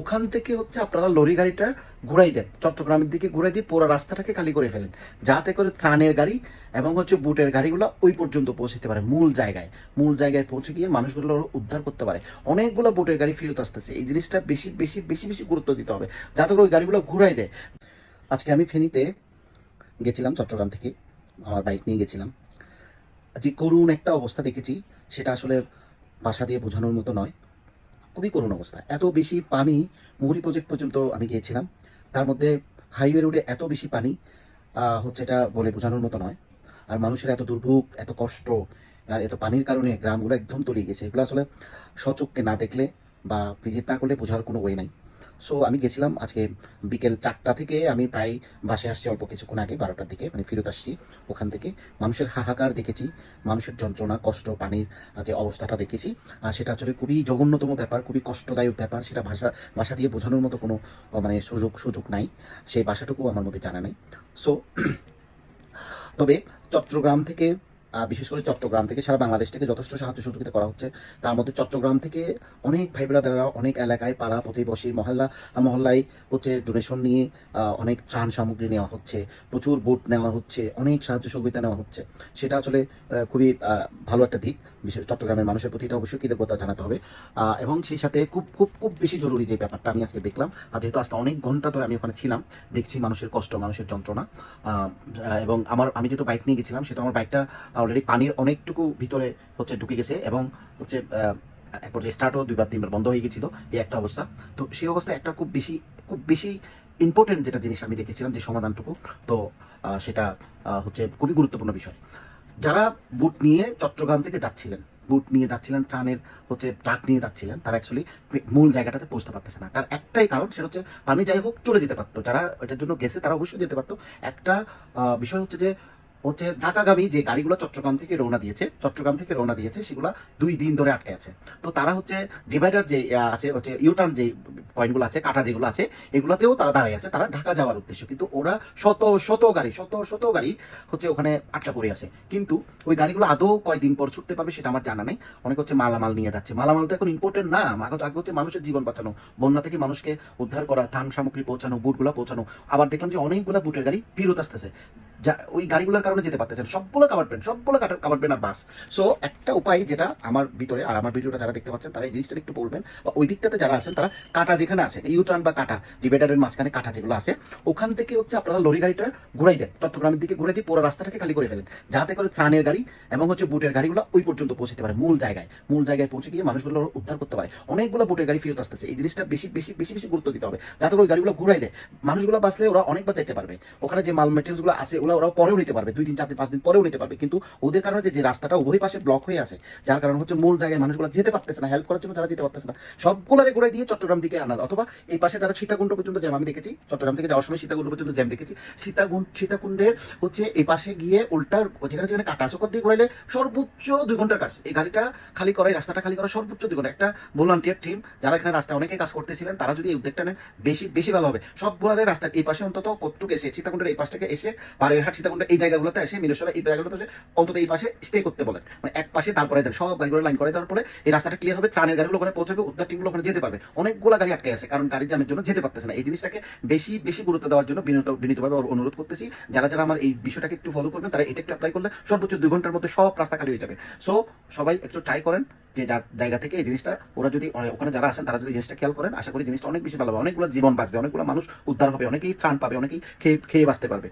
ওখান থেকে হচ্ছে আপনারা লরি গাড়িটা ঘুরাই দেন, চট্টগ্রামের দিকে ঘুরাই দিয়ে পুরো রাস্তাটাকে খালি করে ফেলেন, যাতে করে ত্রাণের গাড়ি এবং হচ্ছে বুটের গাড়িগুলো ওই পর্যন্ত পৌঁছতে পারে মূল জায়গায় মূল জায়গায় পৌঁছে গিয়ে মানুষগুলো উদ্ধার করতে পারে। অনেকগুলো বুটের গাড়ি ফেরত আসতেছে, এই জিনিসটা বেশি বেশি বেশি বেশি গুরুত্ব দিতে হবে, যাতে করে ওই গাড়িগুলো ঘুরাই দেয়। আজকে আমি ফেনীতে গেছিলাম, চট্টগ্রাম থেকে আমার বাইক নিয়ে গেছিলাম। যে করুণ একটা অবস্থা দেখেছি, সেটা আসলে ভাষা দিয়ে বোঝানোর মতো নয়। খুবই করুণ অবস্থা। এত বেশি পানি মুহুরি প্রজেক্ট পর্যন্ত আমি গিয়েছিলাম। তার মধ্যে হাইওয়ে রোডে এত বেশি পানি হচ্ছে এটা বলে বোঝানোর মতো নয়। আর মানুষের এত দুর্ভোগ, এত কষ্ট, আর এত পানির কারণে গ্রামগুলো একদম তলিয়ে গেছে। এগুলো আসলে সচক্ষে না দেখলে বা ভিজিট না করলে বোঝার কোনো ওয়ে নাই। সো আমি গেছিলাম আজকে বিকেল চারটা থেকে আমি প্রায় বাসে আসছি অল্প কিছুক্ষণ আগে, বারোটার দিকে মানে ফেরত আসছি ওখান থেকে। মানুষের হাহাকার দেখেছি, মানুষের যন্ত্রণা, কষ্ট, পানির যে অবস্থাটা দেখেছি। আর সেটা আসলে খুবই জঘন্যতম ব্যাপার, খুবই কষ্টদায়ক ব্যাপার। সেটা ভাষা ভাষা দিয়ে বোঝানোর মতো কোনো মানে সুযোগ সুযোগ নাই। সেই ভাষাটুকু আমার মধ্যে জানা নাই। সো তবে চট্টগ্রাম থেকে বিশেষ করে চট্টগ্রাম থেকে সারা বাংলাদেশ থেকে যথেষ্ট সাহায্য সহযোগিতা করা হচ্ছে। তার মধ্যে চট্টগ্রাম থেকে অনেক ভাই ব্রাদাররা অনেক এলাকায় পাড়া প্রতিবেশী মহল্লা, মহল্লায় হচ্ছে ডোনেশন নিয়ে অনেক ত্রাণ সামগ্রী নেওয়া হচ্ছে, প্রচুর বোট নেওয়া হচ্ছে, অনেক সাহায্য সহযোগিতা নেওয়া হচ্ছে। সেটা আসলে খুবই ভালো একটা দিক। বিশেষ চট্টগ্রামের মানুষের প্রতি এটা অবশ্যই কৃতজ্ঞতা জানাতে হবে। এবং সেই সাথে খুব খুব খুব বেশি জরুরি যে ব্যাপারটা আমি আজকে দেখলাম, আর যেহেতু আজকে অনেক ঘণ্টা ধরে আমি ওখানে ছিলাম, দেখছি মানুষের কষ্ট, মানুষের যন্ত্রণা। এবং আমার, আমি যেহেতু বাইক নিয়ে গেছিলাম সেটা আমার বাইকটা অলরেডি পানির অনেকটুকু ভিতরে হচ্ছে ঢুকে গেছে এবং হচ্ছে এক পর্যায়ে স্টার্টও দুইবার তিনবার বন্ধ হয়ে গেছিল এই একটা অবস্থা। তো সেই অবস্থায় একটা খুব বেশি খুব বেশি ইম্পর্টেন্ট যেটা জিনিস আমি দেখেছিলাম যে সমাধানটুকু, তো সেটা হচ্ছে খুবই গুরুত্বপূর্ণ বিষয়। যারা বুট নিয়ে চট্টগ্রাম থেকে যাচ্ছিলেন বুট নিয়ে যাচ্ছিলেন ট্রানের হচ্ছে ট্রাক নিয়ে যাচ্ছিলেন, তারা অ্যাকচুয়ালি মূল জায়গাটাতে পৌঁছতে পারতেছে না। তার একটাই কারণ সেটা হচ্ছে, পানি যাই হোক চলে যেতে পারতো। যারা এটার জন্য গেছে তারা অবশ্যই যেতে পারতো। একটা বিষয় হচ্ছে যে হচ্ছে ঢাকাগামী যে গাড়িগুলো চট্টগ্রাম থেকে রওনা দিয়েছে, চট্টগ্রাম থেকে রওনা দিয়েছে, সেগুলো দুই দিন ধরে আটকে আছে। তো তারা হচ্ছে ডিভাইডার যে আছে, হচ্ছে ইউটার্ন যে পয়েন্টগুলো আছে, কাটা যেগুলো আছে, এগুলোতেও তারা দাঁড়িয়ে আছে, তারা ঢাকা যাওয়ার উদ্দেশ্য। কিন্তু ওরা শত শত গাড়ি, শত শত গাড়ি হচ্ছে ওখানে আটকা পড়ে আছে। কিন্তু ওই গাড়িগুলো আদৌ কয়দিন পর ছুটতে পারবে সেটা আমার জানা নেই। অনেক হচ্ছে মালামাল নিয়ে যাচ্ছে। মালামাল তো এখন ইম্পর্টেন্ট না। আগে হচ্ছে মানুষের জীবন বাঁচানো, বন্যা থেকে মানুষকে উদ্ধার করা, ধান সামগ্রী পৌঁছানো, বুটগুলো পৌঁছানো। আবার দেখলাম যে অনেকগুলো বুটের গাড়ি ফেরত আসতেছে। যা, ওই গাড়িগুলোর কারণে যেতে পারতেছেন সবগুলো কাভার পেন সবগুলো কাভার পেন আর বাস সো একটা উপায় যেটা আমার ভিতরে, আর আমার ভিডিওটা যারা দেখতে পাচ্ছেন, তারা এই জিনিসটা একটু বলবেন, বা ওই দিকটাতে যারা আছেন, তারা কাটা যেখানে আছে ইউটার্ন বা কাটা ডিভাইডারের মাঝখানে কাটা যেগুলো আছে, ওখান থেকে হচ্ছে আপনারা লরি গাড়িটা ঘুরাই দেন, চট্টগ্রামের দিকে ঘুরাই দিয়ে পুরো রাস্তাটাকে খালি করে ফেলেন। যাতে করে ত্রাণের গাড়ি এবং হচ্ছে বুটের গাড়িগুলো ওই পর্যন্ত পৌঁছতে পারে, মূল জায়গায়। মূল জায়গায় পৌঁছে গিয়ে মানুষগুলো উদ্ধার করতে পারে। অনেকগুলো বুটের গাড়ি ফেরত আসতেছে। এই জিনিসটা বেশি বেশি বেশি বেশি গুরুত্ব দিতে হবে। যাতে করে ওই গাড়িগুলো ঘুরাই দেয়। মানুষগুলো বাঁচলে ওরা অনেকবার যেতে পারবে। ওখানে যে মাল মেটেরিয়ালসগুলো আছে ওরা ওরা পরেও নিতে পারবে। দুই দিন, চার দিন, পাঁচ দিন পরেও নিতে পারবে। কিন্তু ওদের কারণে যে- রাস্তাটা উভয় পাশে ব্লক হয়ে আছে, যার কারণে হচ্ছে মূল জায়গায় মানুষগুলো যেতে পারতেছে না হেল্প করার জন্য যারা যেতে পারতেছে না, সবগুলোরে ঘুরাই দিয়ে চট্টগ্রাম দিকে আনা অথবা এই পাশে যারা সীতাকুণ্ড পর্যন্ত জ্যাম, আমি দেখেছি, চট্টগ্রাম থেকে যাওয়ার সময় সীতাকুণ্ড পর্যন্ত জ্যাম দেখেছি। সীতাকুণ্ড, সীতাকুণ্ডের হচ্ছে এই পাশে গিয়ে উল্টার যেখানে যেখানে কাটা চকর দিয়ে ঘুরাইলে সর্বোচ্চ দুই ঘণ্টার কাজ। এই গাড়িটা খালি করা এই রাস্তাটা খালি করা সর্বোচ্চ দুই ঘণ্টা। একটা ভলান্টিয়ার টিম, যারা এখানে রাস্তায় অনেকে কাজ করতেছিলেন, তারা যদি এই উদ্যোগটা নেন, বেশি বেশি ভালো হবে। সব সবগুলোর রাস্তার এই পাশে অন্তত কতটুকু এসে, সীতাকুণ্ডের এই পাশ থেকে এসে, বারেরহাট সীতাকুণ্ড এই জায়গাগুলোতে এসে মিনেশ্বরা এই জায়গাগুলোতে এসে, অন্তত এই পাশে স্টে করতে বলেন। মানে এক পাশে তারপরে সব গাড়িগুলো লাইন করে দেওয়ার পরে এই রাস্তাটা ক্লিয়ার হবে, ত্রাণের গাড়িগুলো ওখানে পৌঁছাবে, উদ্ধার টিমগুলো ওখানে যেতে পারবে। অনেকগুলো গাড়ি আটকে আছে, কারণ গাড়ি জ্যামের জন্য যেতে পারতেছে না। এই জিনিসটাকে বেশি বেশি গুরুত্ব দেওয়ার জন্য বিনীত, বিনীতভাবে অনুরোধ করতেছি, যারা যারা আমার এই বিষয়টাকে একটু ফলো করবেন, তারা এটা একটু অ্যাপ্লাই করলে সর্বোচ্চ দুই ঘণ্টার মধ্যে সব রাস্তা খালি হয়ে যাবে। সো সবাই একটু ট্রাই করেন যে যার জায়গা থেকে এই জিনিসটা, ওরা যদি ওখানে যারা আছেন, তারা যদি জিনিসটা খেয়াল করেন, আশা করি জিনিসটা অনেক বেশি ভালো হবে। অনেকগুলো জীবন বাঁচবে, অনেকগুলো মানুষ উদ্ধার হবে, অনেকেই ত্রাণ পাবে, অনেকেই খেয়ে খেয়ে বাঁচতে পারবে।